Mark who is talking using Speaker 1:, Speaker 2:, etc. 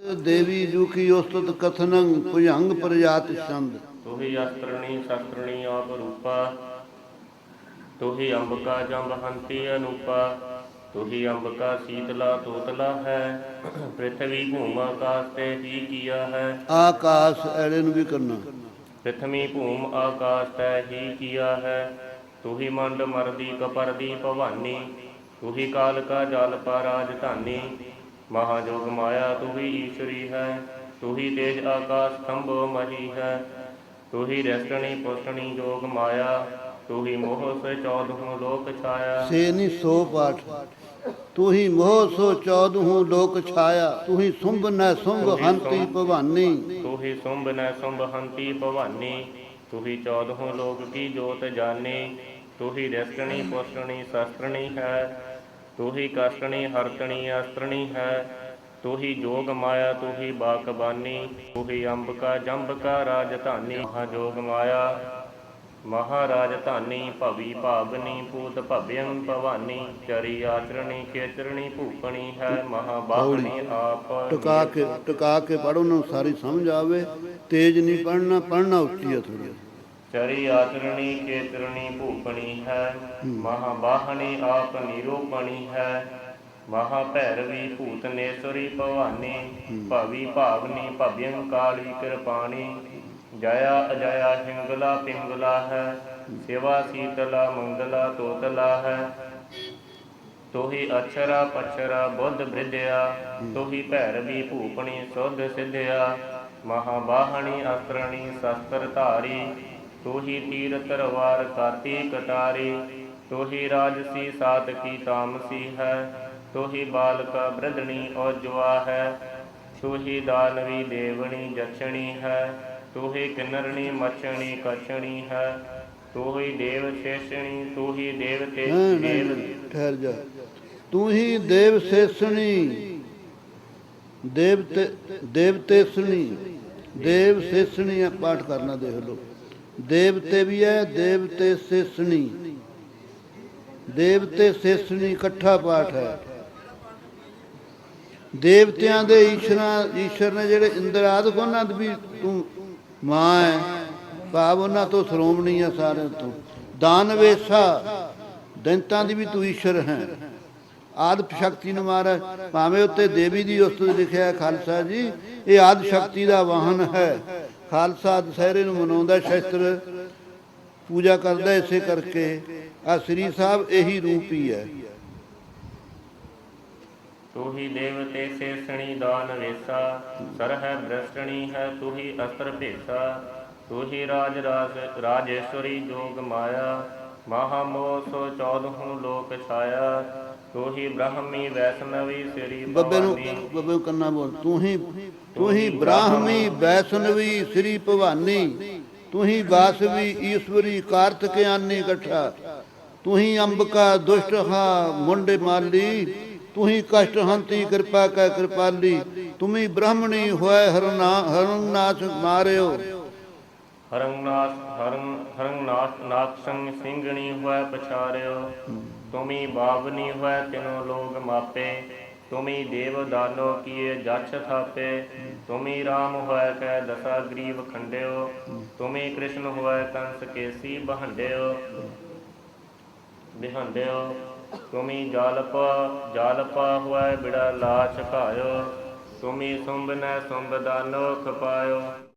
Speaker 1: ਦੇਵੀ ਜੂ ਕੀ ਉਸਤਤ ਕਥਨੰ ਭੁਜੰਗ ਪ੍ਰਜਾਤ ਛੰਦ।
Speaker 2: ਤੁਹੀ ਅਸਤਰਣੀ ਸ਼ਸਤਰਣੀ ਆਪ ਰੂਪਾ। ਤੁਹੀ ਅੰਬਕਾ ਜੰਬ ਹੰਤੀ ਅਨੂਪਾ। ਤੁਹੀ ਅੰਬਕਾ ਸੀਤਲਾ ਤੋਤਲਾ ਹੈ। ਪ੍ਰਿਥਵੀ ਭੂਮ ਆਕਾਸ ਤੇ ਹੀ ਕੀਆ ਹੈ।
Speaker 1: ਆਕਾਸ਼ ਐੜੇ ਨੂੰ ਵੀ ਕਰਨਾ
Speaker 2: ਪ੍ਰਿਥਵੀ ਭੂਮ ਆਕਾਸ ਤੈ ਹੀ ਕੀਆ ਹੈ। ਤੁਹੀ ਮੰਡ ਮਰਦੀ ਕਪਰਦੀ ਭਵਾਨੀ। ਤੁਹੀ ਕਾਲ ਕਾ ਜਲ ਪਾ ਰਾਜਧਾਨੀ ਮਹਾਜੋਗ ਮਾਇਆ ਤੁਹੀ ਈਸ਼ਰੀ ਹੈ ਤੁਹੀ ਤੇਜ ਆਕਾਸ਼ ਖੰਭੋ ਮਹੀ ਹੈ ਤੁਹੀ ਰਸਣੀ ਪੁਸ਼ਣੀ ਜੋਗ ਮਾਇਆ ਤੁਹੀ ਮੋਹ ਸੇ ਚੌਦਹੁ ਲੋਕ ਛਾਇਆ
Speaker 1: ਸੇ ਨੀ ਸੋ ਪਾਠ ਤੂੰ ਹੀ ਮੋਹ ਸੋ ਚੌਦਹੂ ਲੋਕ ਛਾਇਆ ਤੂੰ ਹੀ ਸੁੰਭ ਨੈ ਸੁੰਭ ਹੰਤੀ ਭਵਾਨੀ
Speaker 2: ਤੁਹੀ ਸੁੰਭ ਨੈ ਸੁੰਭ ਹੰਤੀ ਭਵਾਨੀ ਤੁਹੀ ਚੌਦਹੁ ਲੋਕ ਕੀ ਜੋਤ ਜਾਣੀ ਤੁਹੀ ਰਸਣੀ ਪੁਸ਼ਣੀ ਸ਼ਸਤਰਣੀ ਹੈ ਤੁਹੀ ਕਸ਼ਟਣੀ ਹਰਤਣੀ ਅਸਤਰਣੀ ਹੈ। ਤੁਹੀ ਜੋਗ ਮਾਇਆ, ਤੁਹੀ ਬਾਕਬਾਨੀ। ਤੁਹੀ ਅੰਬਕਾ ਜੰਬਕਾ ਰਾਜਧਾਨੀ ਮਹਾ ਜੋਗ ਮਾਇਆ। ਮਹਾਰਾਜ ਧਾਨੀ, ਭਵੀ ਭਾਵਨੀ, ਪੂਤ ਭਵਯੰ ਭਵਾਨੀ। ਚਰੀ ਆਚਰਣੀ, ਖੇਚਰਣੀ ਭੂਪਣੀ ਹੈ। ਮਹਾਬਾਹਣੀ ਆਪ
Speaker 1: ਟਿਕਾ ਕੇ ਟਿਕਾ ਕੇ ਪੜੋ ਨਾ, ਸਾਰੀ ਸਮਝ ਆਵੇ। ਤੇਜ਼ ਨਹੀਂ ਪੜਨਾ ਪੜਨਾ ਉੱਚੀ ਹੈ ਥੋੜੀ
Speaker 2: ਚਰੀ ਆਚਰਣੀ ਖੇਚਰਣੀ ਭੂਪਣੀ ਹੈ। ਮਹਾਬਾਹਣੀ ਆਪ ਨਿਰੂਪਣੀ ਹੈ। ਮਹਾ ਭੈਰਵੀ ਭੂਤਨੇਸ਼ਵਰੀ ਭਵਾਨੀ ਭਵੀ ਭਾਵਨੀ ਭਵਯੰ ਕਾਲੀ ਕਿਰਪਾਣੀ ਜਇਆ ਅਜਇਆ ਹਿੰਗਲਾ ਪਿੰਗਲਾ ਹੈ। ਸੇਵਾ ਸੀਤਲਾ ਮੰਗਲਾ ਤੋਤਲਾ ਹੈ। ਤੋਹੀ ਅਛਰਾ ਪਛਰਾ ਬੁੱਧ ਬ੍ਰਿਧਿਆ। ਤੋਹੀ ਭੈਰਵੀ ਭੂਪਣੀ ਸੁਧ ਸਿਧਿਆ। ਮਹਾਬਾਹਣੀ ਅਸਰਣੀ ਸ਼ਸਤਰ ਧਾਰੀ ਤੋਹੀ ਤੀਰ ਤਰਵਾਰ ਕਾਤੀ ਕਟਾਰੀ ਤੋਹੀ ਰਾਜਸੀ ਸਾਤਕੀ ਤਾਮਸੀ ਹੈ ਤੋਹੀ ਬਾਲਕਾ ਬ੍ਰਧਣੀ ਔਜਵਾ ਹੈ ਤੋਹੀ ਦਾਨਵੀ ਦੇਵਣੀ ਜਛਣੀ ਹੈ ਤੋਹੀ ਕਿੰਨਰਣੀ ਮਛਣੀ ਕਛਣੀ ਹੈ ਤੋਹੀ ਦੇਵ ਸ਼ੇਸ਼ਣੀ ਤੋਹੀ ਦੇਵਤੇ ਦੇਵ
Speaker 1: ਠਹਿਰ ਜਾ। ਤੂੰ ਹੀ ਦੇਵ ਸੇਸਣੀ ਦੇਵਤੇ ਦੇਵਤੇਸਣੀ ਦੇਵ ਸੇਸਣੀ ਆ ਪਾਠ ਕਰਨਾ ਦੇਖ ਲਓ। ਦੇਵਤੇ ਵੀ ਹੈ ਦੇਵਤੇ ਸੇਸਣੀ। ਦੇਵਤੇ ਸੇਸਣੀ ਇਕੱਠਾ ਪਾਠ ਹੈ। ਦੇਵਤਿਆਂ ਦੇ ਈਸ਼ਰਾਂ, ਈਸ਼ਰ ਨੇ ਜਿਹੜੇ ਇੰਦਰ ਆਦਿਕ ਉਹਨਾਂ ਦੀ ਵੀ ਤੂੰ ਮਾਂ ਹੈ ਭਾਵ ਉਹਨਾਂ ਤੋਂ ਸ਼੍ਰੋਮਣੀ ਆ ਸਾਰਿਆਂ ਤੋਂ। ਦਾਨਵੇਸ਼ਾ ਦੈਂਤਾਂ ਦੀ ਵੀ ਤੂੰ ਈਸ਼ਰ ਹੈ। ਆਦ ਸ਼ਕਤੀ ਨੂੰ ਮਾਰ ਭਾਵੇਂ ਉੱਤੇ ਦੇਵੀ ਦੀ ਉਸਤਤ ਲਿਖਿਆ ਖਾਲਸਾ ਜੀ, ਇਹ ਆਦ ਸ਼ਕਤੀ ਦਾ ਵਾਹਨ ਹੈ। ਖਾਲਸਾ ਦੁਸਹਿਰੇ ਨੂੰ ਮਨਾਉਂਦਾ ਸ਼ਸਤਰ ਪੂਜਾ ਕਰਦਾ ਇਸੇ ਕਰਕੇ ਆ ਸ੍ਰੀ ਸਾਹਿਬ ਇਹੀ ਰੂਪ ਹੀ ਹੈ।
Speaker 2: ਤੁਹੀ ਦੇਵਤੇ ਸੇਸਣੀ ਦਾਨ ਵੇਸਾ, ਸਰਹਿ ਬ੍ਰਸ਼ਟਣੀ ਹੈ, ਤੁਹੀ ਅਸਤਰ ਭੇਸਾ, ਤੁਹੀ ਰਾਜ ਰਾਜ, ਰਾਜੇਸ਼ਵਰੀ ਜੋਗ ਮਾਇਆ ਮਹਾ ਮੋਹ ਸੋ ਚੌਦਹੁ ਲੋਕ ਛਾਇਆ ਤੁਹੀ ਬ੍ਰਹਮੀ ਵੈਸ਼ਨਵੀ ਸ੍ਰੀ
Speaker 1: ਬੱਬੇ ਨੂੰ ਬੱਬੇ ਨੂੰ ਕੰਨਾ ਬੋਲ। ਤੂੰ ਹੀ ਤੂੰ ਹੀ ਬ੍ਰਾਹਮੀ ਵੈਸ਼ਨਵੀ ਸ੍ਰੀ ਭਵਾਨੀ। ਤੂੰ ਹੀ ਵਾਸਵੀ ਈਸ਼ਵਰੀ ਕਾਰਤਿਕਿਆਨੀ ਇਕੱਠਾ ਤੂੰ ਹੀ ਅੰਬਕਾ ਦੁਸ਼ਟ ਹਾ ਮੁੰਡੇ ਮਾਲੀ। ਤੂੰ ਹੀ ਕਸ਼ਟ ਹੰਤੀ ਕਿਰਪਾ ਕੈ ਕਿਰਪਾਲੀ। ਤੁਮੀ ਬ੍ਰਾਹਮਣੀ ਹੋਏ ਹਰਨਾ ਹਰਨਾਥ ਮਾਰਿਓ।
Speaker 2: ਹਰੰਗਨਾਥ ਹਰੰ ਹਰੰਗਨਾਥ ਨਾਥ ਸਿੰਘਣੀ ਹੋਇ ਪਛਾਰਿਓ। ਤੁਮੀ ਬਾਵਨੀ ਹੋਇ ਤਿਨੋ ਲੋਗ ਮਾਪੇ। ਤੁਮੀ ਦੇਵ ਦਾਨੋ ਕੀਏ ਜਛ ਥਾਪੇ। ਤੁਮੀ ਰਾਮ ਹੋਇ ਕੈ ਦਸਾ ਗਰੀਬ ਖੰਡਿਓ। ਤੁਮੀ ਕ੍ਰਿਸ਼ਨ ਹੋਇ ਕੰਸ ਕੇਸੀ ਬਹੰਡਿਓ। ਬਿਹੰਡਿਓ, ਤੁਮੀ ਜਾਲਪ ਜਾਲਪਾ ਹੋਇ ਬਿੜਾ ਲਾਚ ਘਾਇਓ। ਤੁਮੀ ਸੁੰਭ ਨੈ ਸੁੰਭ ਦਾਨੋ ਖਪਾਇਓ